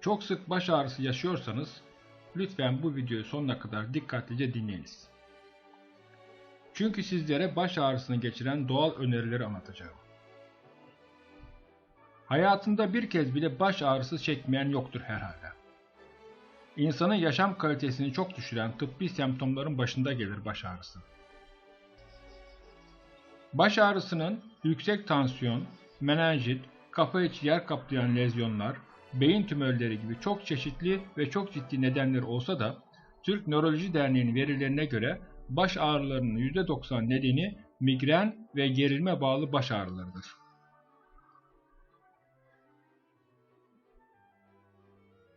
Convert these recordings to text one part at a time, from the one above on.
Çok sık baş ağrısı yaşıyorsanız lütfen bu videoyu sonuna kadar dikkatlice dinleyiniz. Çünkü sizlere baş ağrısını geçiren doğal önerileri anlatacağım. Hayatında bir kez bile baş ağrısı çekmeyen yoktur herhalde. İnsanın yaşam kalitesini çok düşüren tıbbi semptomların başında gelir baş ağrısı. Baş ağrısının yüksek tansiyon, menenjit, kafa içi yer kaplayan lezyonlar, beyin tümörleri gibi çok çeşitli ve çok ciddi nedenleri olsa da Türk Nöroloji Derneği'nin verilerine göre baş ağrılarının %90 nedeni migren ve gerilme bağlı baş ağrılarıdır.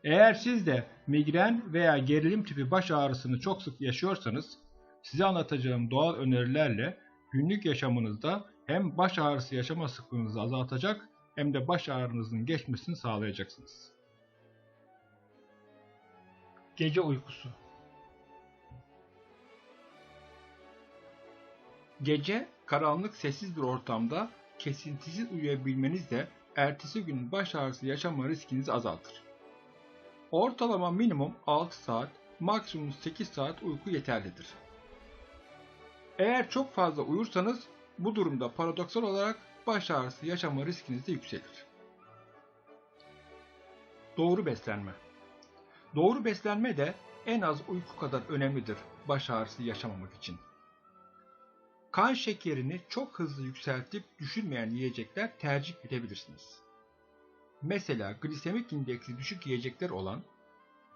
Eğer siz de migren veya gerilim tipi baş ağrısını çok sık yaşıyorsanız, size anlatacağım doğal önerilerle günlük yaşamınızda hem baş ağrısı yaşama sıklığınızı azaltacak hem de baş ağrınızın geçmesini sağlayacaksınız. Gece uykusu Gece karanlık sessiz bir ortamda kesintisiz uyuyabilmeniz de ertesi gün baş ağrısı yaşama riskinizi azaltır. Ortalama minimum 6 saat, maksimum 8 saat uyku yeterlidir. Eğer çok fazla uyursanız bu durumda paradoksal olarak baş ağrısı yaşama riskiniz de yükselir. Doğru beslenme Doğru beslenme de en az uyku kadar önemlidir baş ağrısı yaşamamak için. Kan şekerini çok hızlı yükseltip düşürmeyen yiyecekler tercih edebilirsiniz. Mesela glisemik indeksi düşük yiyecekler olan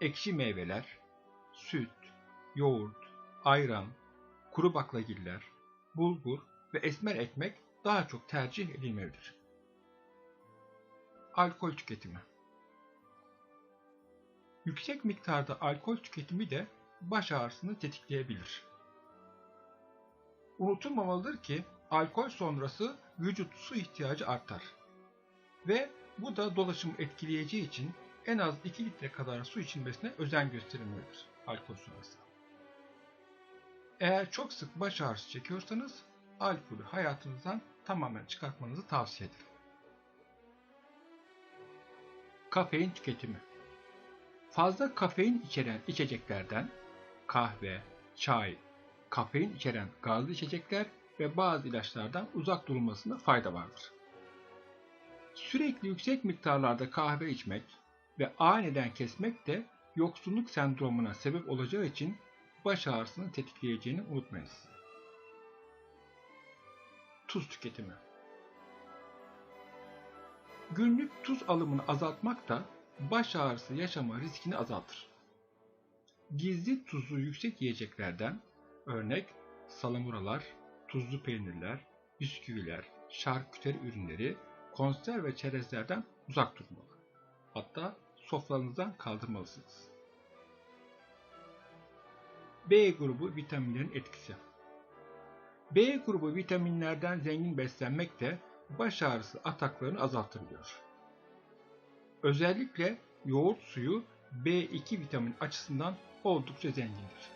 ekşi meyveler, süt, yoğurt, ayran, kuru baklagiller, bulgur ve esmer ekmek daha çok tercih edilmelidir. Alkol tüketimi Yüksek miktarda alkol tüketimi de baş ağrısını tetikleyebilir. Unutulmamalıdır ki alkol sonrası vücut su ihtiyacı artar. Ve bu da dolaşımı etkileyeceği için en az 2 litre kadar su içilmesine özen gösterilmelidir alkol sonrası. Eğer çok sık baş ağrısı çekiyorsanız alkolü hayatınızdan tamamen çıkartmanızı tavsiye ederim. Kafein tüketimi Fazla kafein içeren içeceklerden kahve, çay, kafein içeren gazlı içecekler ve bazı ilaçlardan uzak durulmasında fayda vardır. Sürekli yüksek miktarlarda kahve içmek ve aniden kesmek de yoksunluk sendromuna sebep olacağı için baş ağrısını tetikleyeceğini unutmayınız. Tuz tüketimi Günlük tuz alımını azaltmak da baş ağrısı yaşama riskini azaltır. Gizli tuzlu yüksek yiyeceklerden örnek salamuralar, tuzlu peynirler, bisküviler, şarküteri ürünleri, konserve ve çerezlerden uzak durmalı. Hatta sofranızdan kaldırmalısınız. B grubu vitaminlerin etkisi B grubu vitaminlerden zengin beslenmek de baş ağrısı ataklarını azaltabiliyor. Özellikle yoğurt suyu B2 vitamin açısından oldukça zengindir.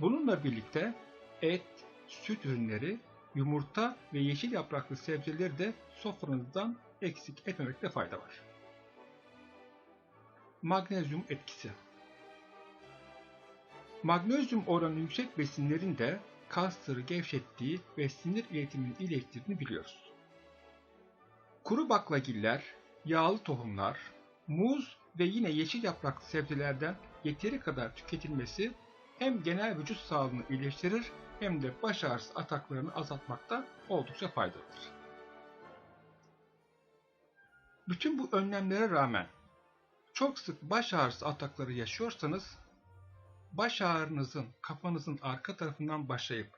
Bununla birlikte et, süt ürünleri, yumurta ve yeşil yapraklı sebzeleri de sofranızdan eksik etmemekte fayda var. Magnezyum etkisi Magnezyum oranı yüksek besinlerin de kasları gevşettiği ve sinir iletimini iyileştirdiğini biliyoruz. Kuru baklagiller, yağlı tohumlar, muz ve yine yeşil yapraklı sebzelerden yeteri kadar tüketilmesi hem genel vücut sağlığını iyileştirir hem de baş ağrısı ataklarını azaltmakta oldukça faydalıdır. Bütün bu önlemlere rağmen çok sık baş ağrısı atakları yaşıyorsanız baş ağrınızın kafanızın arka tarafından başlayıp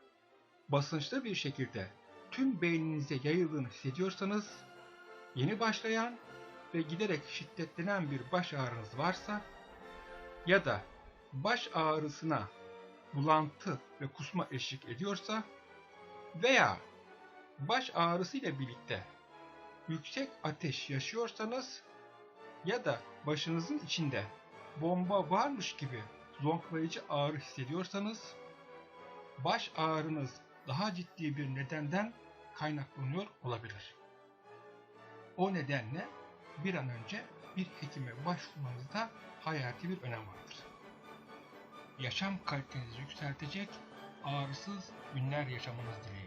basınçlı bir şekilde tüm beyninize yayıldığını hissediyorsanız yeni başlayan ve giderek şiddetlenen bir baş ağrınız varsa ya da baş ağrısına bulantı ve kusma eşlik ediyorsa veya baş ağrısı ile birlikte yüksek ateş yaşıyorsanız ya da başınızın içinde bomba varmış gibi zonklayıcı ağrı hissediyorsanız baş ağrınız daha ciddi bir nedenden kaynaklanıyor olabilir. O nedenle bir an önce bir hekime başvurmanızda hayati bir önem vardır. Yaşam kalitenizi yükseltecek ağrısız günler yaşamanız dileğiyle.